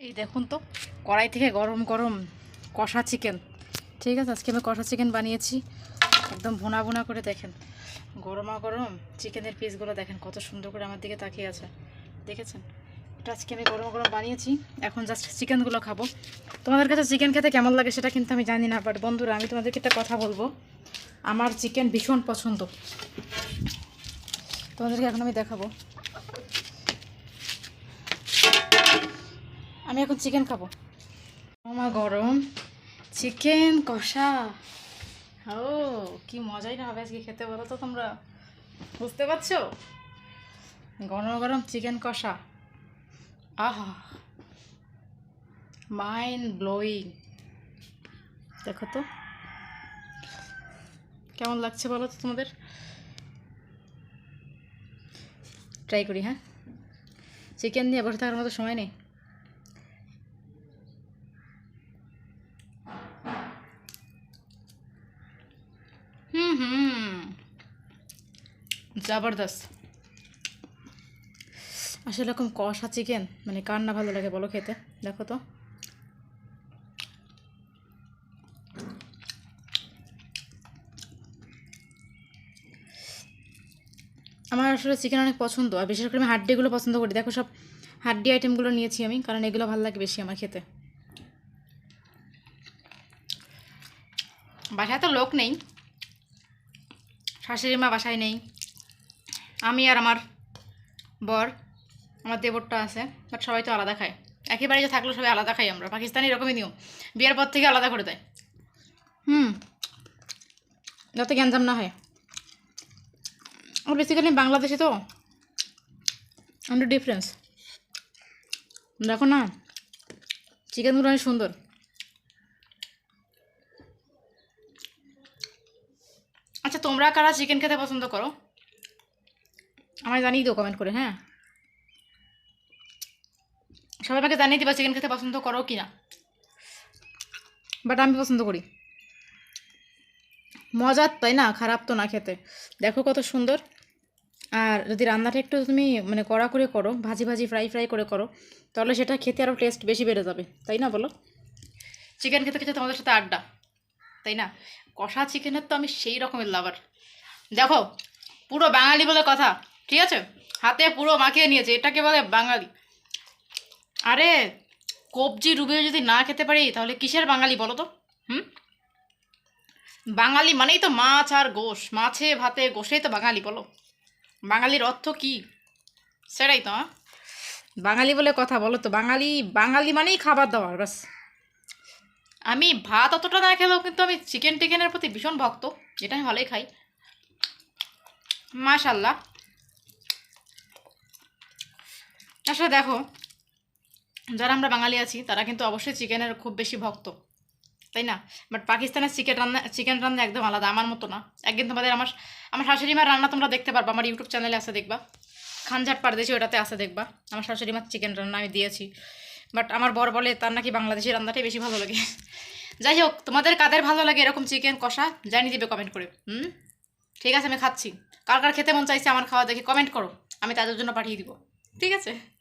এই দেখুন তো, কড়াই থেকে গরম গরম কষা চিকেন। ঠিক আছে, আজকে আমি কষা চিকেন বানিয়েছি। একদম ভুনা ভুনা করে দেখেন। গরমা গরম চিকেনের পিসগুলো দেখেন, কত সুন্দর করে আমার দিকে তাকিয়ে আছে। দেখেছেন? এটা আজকে আমি গরম গরম বানিয়েছি। এখন জাস্ট চিকেনগুলো খাব। তোমাদের কাছে চিকেন খেতে কেমন লাগে সেটা কিন্তু আমি জানি না বাট বন্ধুরা, আমি তোমাদেরকে একটা কথা বলব। আমার চিকেন ভীষণ পছন্দ। তোমাদেরকে এখন আমি দেখাবো। আমি এখন চিকেন খাব। আমার গরম। চিকেন কষা। ও, কি মজাই না হবে আজকে খেতে বলো তো তোমরা। বুঝতে পারছ? গরম গরম চিকেন কষা। আহা। মাইন্ড ব্লোয়িং দেখো তো। কেমন লাগছে বলো তো তোমাদের? ট্রাই করি হ্যাঁ? চিকেন নিয়ে বসে থাকার মতো সময় নেই। জবরদস্ত। আসলে এরকম কষা চিকেন মানে কার না ভালো লাগে বলো খেতে, দেখো তো। আমার আসলে চিকেন অনেক পছন্দ, আর বিশেষ করে আমি হাড্ডিগুলো পছন্দ করি। দেখো সব হাড্ডি আইটেমগুলো নিয়েছি আমি, কারণ এগুলো ভালো লাগে বেশি আমার খেতে। বাসায় তো লোক নেই। শাশুড়ি মা বাসায় নেই। আমি আর আমার বর, আমার দেবরটা আছে বাট সবাই তো আলাদা খায়। একই বাড়িতে থাকলেও সবাই আলাদা খাই আমরা। পাকিস্তানি এরকমই নিয়ম। বিয়ের পর থেকে আলাদা করে দেয়। হুম। যাতে গ্যাঞ্জাম না হয়। ও বেসিক্যালি বাংলাদেশে তো অনেক ডিফারেন্স দেখো না চিকেনগুলো অনেক সুন্দর। আচ্ছা তোমরা কারা চিকেন খেতে পছন্দ করো? আমায় জানিয়ে দিও কমেন্ট করে হ্যাঁ? সবাই আমাকে জানিয়ে দিবা চিকেন খেতে পছন্দ করো কি না বাট আমি পছন্দ করি। মজার তাই না? খারাপ তো না খেতে। দেখো কত সুন্দর। আর যদি রান্নাটা একটু তুমি মানে কড়া করে করো, ভাজি ভাজি ফ্রাই ফ্রাই করে করো, তাহলে সেটা খেতে আরও টেস্ট বেশি বেড়ে যাবে। তাই না বলো? চিকেন খেতে খেতে তোমাদের সাথে আড্ডা। তাই না? কষা চিকেনের তো আমি সেই রকমের লাভার দেখো, পুরো বাঙালি বলে কথা, ঠিক আছে? হাতে পুরো মাখিয়ে নিয়েছে, এটাকে বলে বাঙালি। আরে, কবজি ডুবে যদি না খেতে পারি, তাহলে কিসের বাঙালি বলো তো? হুম? বাঙালি মানেই তো মাছ আর গোশ, মাছে ভাতে গোশেই তো বাঙালি, বলো। বাঙালির অর্থ কি? সেটাই তো? বাঙালি বলে কথা, বলো তো। বাঙালি বাঙালি মানেই খাবার দাবার, ব্যাস। আমি ভাত অতটা না খেলেও কিন্তু আমি চিকেন টিকেনের প্রতি ভীষণ ভক্ত, যেটা আমি ভালোই খাই। মাশাল্লাহ আসলে দেখো, যারা আমরা বাঙালি আছি, তারা কিন্তু অবশ্যই চিকেনের খুব বেশি ভক্ত, তাই না? বাট পাকিস্তানের চিকেন রান্না চিকেন রান্না একদম আলাদা, আমার মতো না। একদিন তোমাদের আমার আমার শাশুড়ি মার রান্না তোমরা দেখতে পারবা, আমার ইউটিউব চ্যানেলে আছে দেখবা। খানঝাট পারদেশি ওটাতে আছে দেখবা, আমার শাশুড়ি মার চিকেন রান্না আমি দিয়েছি। বাট আমার বর বলে তার নাকি বাংলাদেশের রান্নাটাই বেশি ভালো লাগে। যাই হোক, তোমাদের কাদের ভালো লাগে এরকম চিকেন কষা? জানিয়ে দিবে কমেন্ট করে। হুম? ঠিক আছে, আমি খাচ্ছি। কার কার খেতে মন চাইছে আমার খাওয়া দেখে কমেন্ট করো। আমি তাদের জন্য পাঠিয়ে দিব। ঠিক আছে?